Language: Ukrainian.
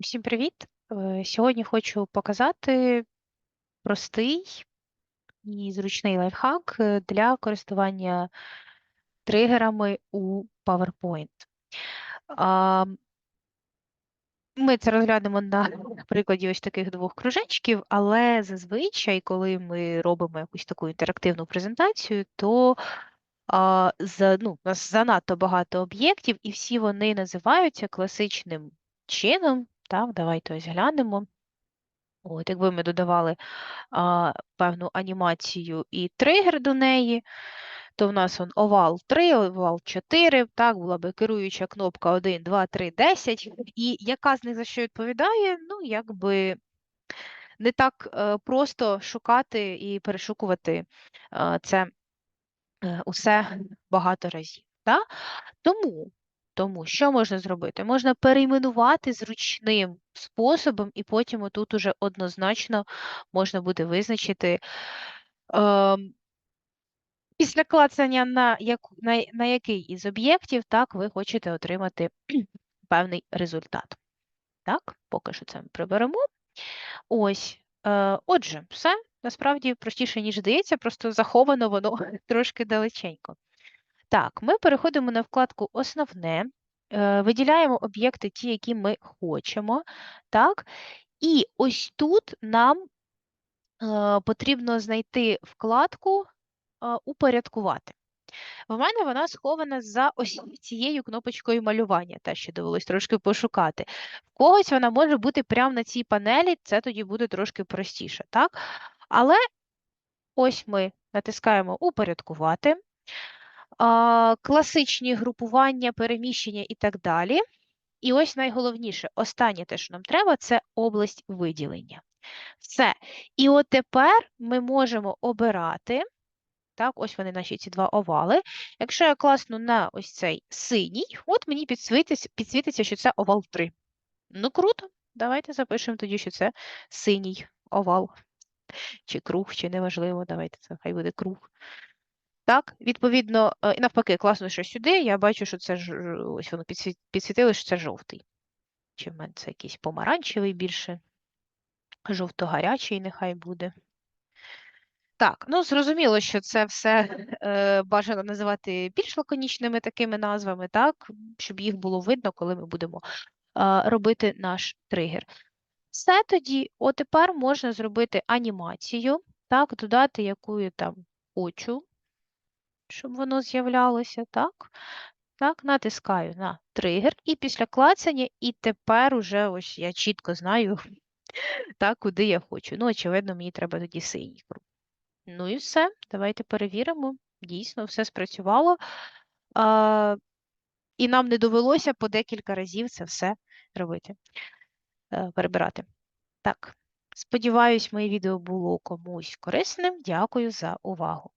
Всім привіт! Е, Сьогодні хочу показати простий і зручний лайфхак е, для користування тригерами у PowerPoint. Ми це розглянемо на прикладі ось таких двох кружечків, але зазвичай, коли ми робимо якусь таку інтерактивну презентацію, то за, ну, у нас занадто багато об'єктів, і всі вони називаються класичним чином. Так, давайте ось глянемо. От, якби ми додавали а, певну анімацію і тригер до неї, то в нас он овал 3, овал 4, так, була би керуюча кнопка 1, 2, 3, 10. І яка з них за що відповідає, ну, якби не так е, просто шукати і перешукувати е, це е, усе багато разів. Так? Тому, тому що можна зробити? Можна перейменувати зручним способом, і потім отут уже однозначно можна буде визначити е, після клацання на, яку, на, на який із об'єктів так ви хочете отримати певний результат. Так, поки що це ми приберемо. Ось, е, отже, все насправді простіше, ніж здається, просто заховано воно трошки далеченько. Так, ми переходимо на вкладку Основне, е, виділяємо об'єкти, ті, які ми хочемо. Так? І ось тут нам е, потрібно знайти вкладку е, Упорядкувати. В мене вона схована за ось цією кнопочкою малювання, те, що довелось трошки пошукати. В когось вона може бути прямо на цій панелі, це тоді буде трошки простіше. так? Але ось ми натискаємо Упорядкувати класичні групування, переміщення і так далі. І ось найголовніше, останнє те, що нам треба, це область виділення. Все. І от тепер ми можемо обирати, так, ось вони наші ці два овали. Якщо я класну на ось цей синій, от мені підсвітиться, підсвітиться, що це овал 3. Ну, круто. Давайте запишемо тоді, що це синій овал. Чи круг, чи неважливо. Давайте це хай буде круг. Так, відповідно, е, і навпаки, класно, що сюди. Я бачу, що це ж ось воно підсвіт- підсвітило, що це жовтий. Чи в мене це якийсь помаранчевий більше, жовто-гарячий нехай буде. Так, ну зрозуміло, що це все е, бажано називати більш лаконічними такими назвами, так, щоб їх було видно, коли ми будемо е, робити наш тригер. Все тоді, от тепер можна зробити анімацію, так, додати яку я там хочу, щоб воно з'являлося, так? Так, натискаю на тригер, і після клацання, і тепер уже ось я чітко знаю, так, куди я хочу. Ну, очевидно, мені треба тоді синій круг. Ну і все, давайте перевіримо. Дійсно, все спрацювало. А, і нам не довелося по декілька разів це все робити, е, перебирати. Так, сподіваюсь, моє відео було комусь корисним. Дякую за увагу.